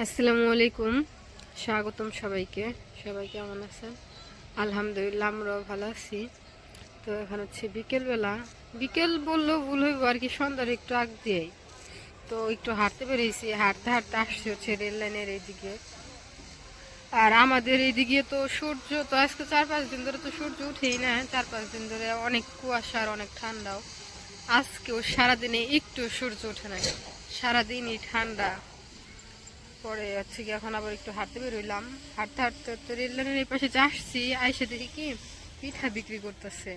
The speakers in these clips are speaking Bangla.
আসসালামু আলাইকুম। স্বাগতম সবাইকে। সবাই কেমন আছেন? আলহামদুলিল্লাহ, আমরাও ভালো আছি। তো এখন হচ্ছে বিকেলবেলা। বিকেল বললেও ভুল হইব, আর কি সন্ধ্যার একটু আগ দিয়েই। তো একটু হাঁটতে বেরিয়েছি। হাঁটতে হাঁটতে আসছে হচ্ছে রেল লাইনের এইদিকে। আর আমাদের এইদিকে তো সূর্য, তো আজকে চার পাঁচ দিন ধরে তো সূর্য উঠেই না। চার পাঁচ দিন ধরে অনেক কুয়াশা আর অনেক ঠান্ডাও। আজকেও সারাদিনে একটু সূর্য ওঠে না সারাদিনই ঠান্ডা। পরে হচ্ছে কি এখন আবার একটু হাঁটতে বেরোইলাম। হাঁটতে হাঁটতে তো রেল লাইনের এই পাশে আসছি, আইসে দেখি কি পিঠা বিক্রি করতেছে।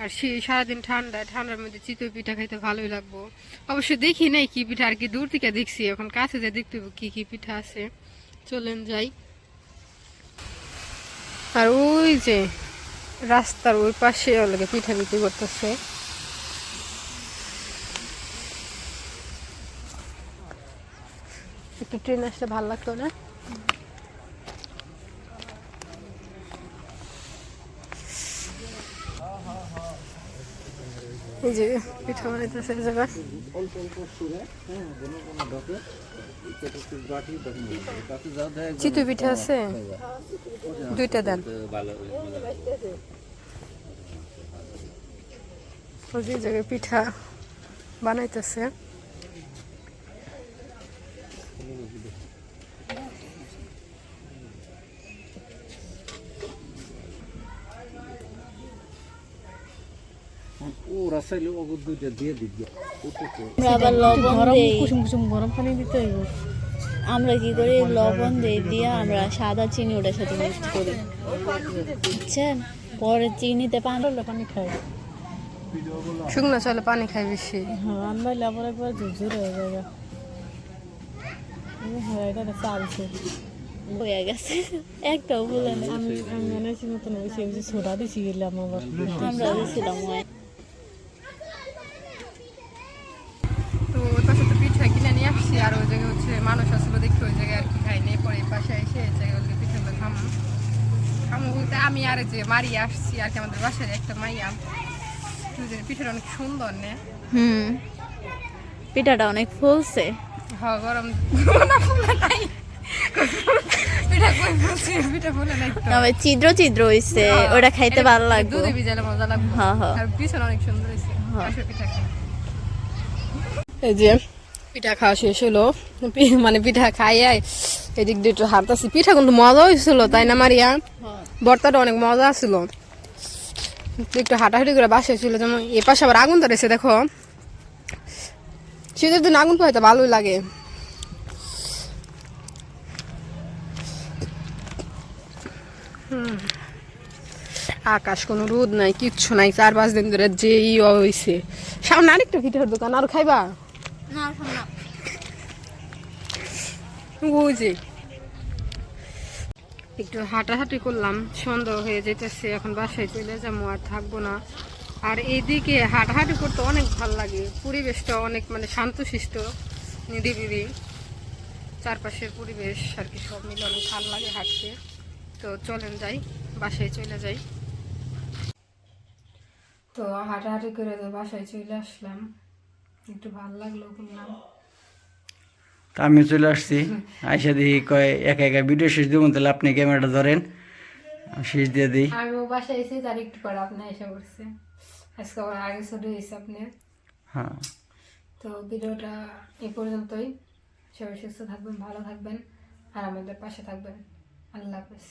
আর সেই সারাদিন ঠান্ডা ঠান্ডার মধ্যে চিতই পিঠা খাইতে ভালোই লাগবো। অবশ্য দেখি নাই কি পিঠা, আর কি দূর থেকে দেখছি। এখন কাছে যা দেখতে কি কি পিঠা আছে। চলেন যাই। আর ওই যে রাস্তার ওই পাশে ওগুলোকে পিঠা বিক্রি করতেছে। একটু ট্রেন আসলে ভালো লাগতো না। পিঠা বানাইতেছে চিতই পিঠা আছে? দুইটা দেন। পিঠা বানাইতেছে। ও অবধ দুইটা দিয়ে দিবি। আমরা আবার লবণ দেই। কুসুম কুসুম গরম পানি দিতে হইব। আমরা কি করি? লবণ দেই দিয়ে আমরা সাদা চিনি ওটার সাথে মিক্সড করি। বুঝছেন পরে চিনিতে পান। পানি খাই। শুকনো চলে পানি খাই বেশি। হ্যাঁ আনবাইলে আবার একবার ঝুরঝুর হয়ে যাবে এটা একটা চালছে। গেছে। একটাও বলে না আমি আমি ওই সে সোডা দিছি গেলাম আবার আমরা দিয়েছিলাম ওই তো তার সাথে পিঠা কিনে নিয়ে আসছি আর ওই জায়গায় হচ্ছে মানুষ আসলে দেখতে ওই জায়গায় আর কি খাই নেই পরে এই পাশে এসে এই জায়গায় ওগুলো পিঠাগুলো খামো বলতে আমি আর এই যে মারি আসছি আর কি আমাদের বাসার একটা মাইয়া। দুজনে অনেক সুন্দর নে। হুম। পিঠাটা অনেক ফুলছে। হ গরম না ফুলে নাই। পিঠা কই ফুলছে? পিঠা ফুলে নাই তবে ছিদ্র ছিদ্র হইছে ওটা খাইতে ভালো লাগবে। দুধে ভিজালে মজা লাগবে। হ্যাঁ, হ্যাঁ। আর পিছনে অনেক সুন্দর হয়েছে হ্যাঁ। পিঠা। খাই এই যে পিঠা খাওয়া শেষ হলো মানে পিঠা খাইয়াই এদিক দিয়ে একটু হাঁটতেছি। পিঠা কিন্তু মজা হয়েছিল তাই না মারিয়া? বর্তাটা অনেক মজা ছিল। একটু হাঁটাহাঁটি করে বাসায় ছিল যেমন এ পাশে আবার আগুন ধরেছে দেখো। শীতের দিন আগুন পাইতে ভালোই লাগে। আকাশ কোনো রোদ নাই কিচ্ছু নাই চার পাঁচ দিন ধরে যে ই হয়েছে সামনে আরেকটা পিঠার দোকান আর খাইবা? ওই যে। একটু হাঁটাহাঁটি করলাম, সন্দেহ হয়ে যেতেছে এখন বাসায় চলে যাব আর থাকব না। আর এইদিকে হাঁটাহাঁটি করতে অনেক ভালো লাগে, পরিবেশটা অনেক মানে শান্তশিষ্ট, নিরিবিলি। চারপাশের পরিবেশ আর কি, সব মিলে অনেক ভালো লাগে হাঁটতে। তো চলেন যাই, বাসায় চলে যাই। তো হাঁটাহাঁটি করে তো বাসায় চলে আসলাম। একটু ভালো লাগল বললাম আমি চলে আসছি। আইসা দেখি কয় একা একা ভিডিও শেষ দিব তাহলে আপনি ক্যামেরাটা ধরেন। শেষ দিয়ে দিই। আমিও বাসায় এসে তার একটু পরে আপনি এসে পড়ছে। আজকে আবার আগে চলে হয়েছে আপনি। হ্যাঁ। তো ভিডিওটা এ পর্যন্তই। সবাই সুস্থ থাকবেন ভালো থাকবেন আর আমাদের পাশে থাকবেন। আল্লাহ হাফেজ।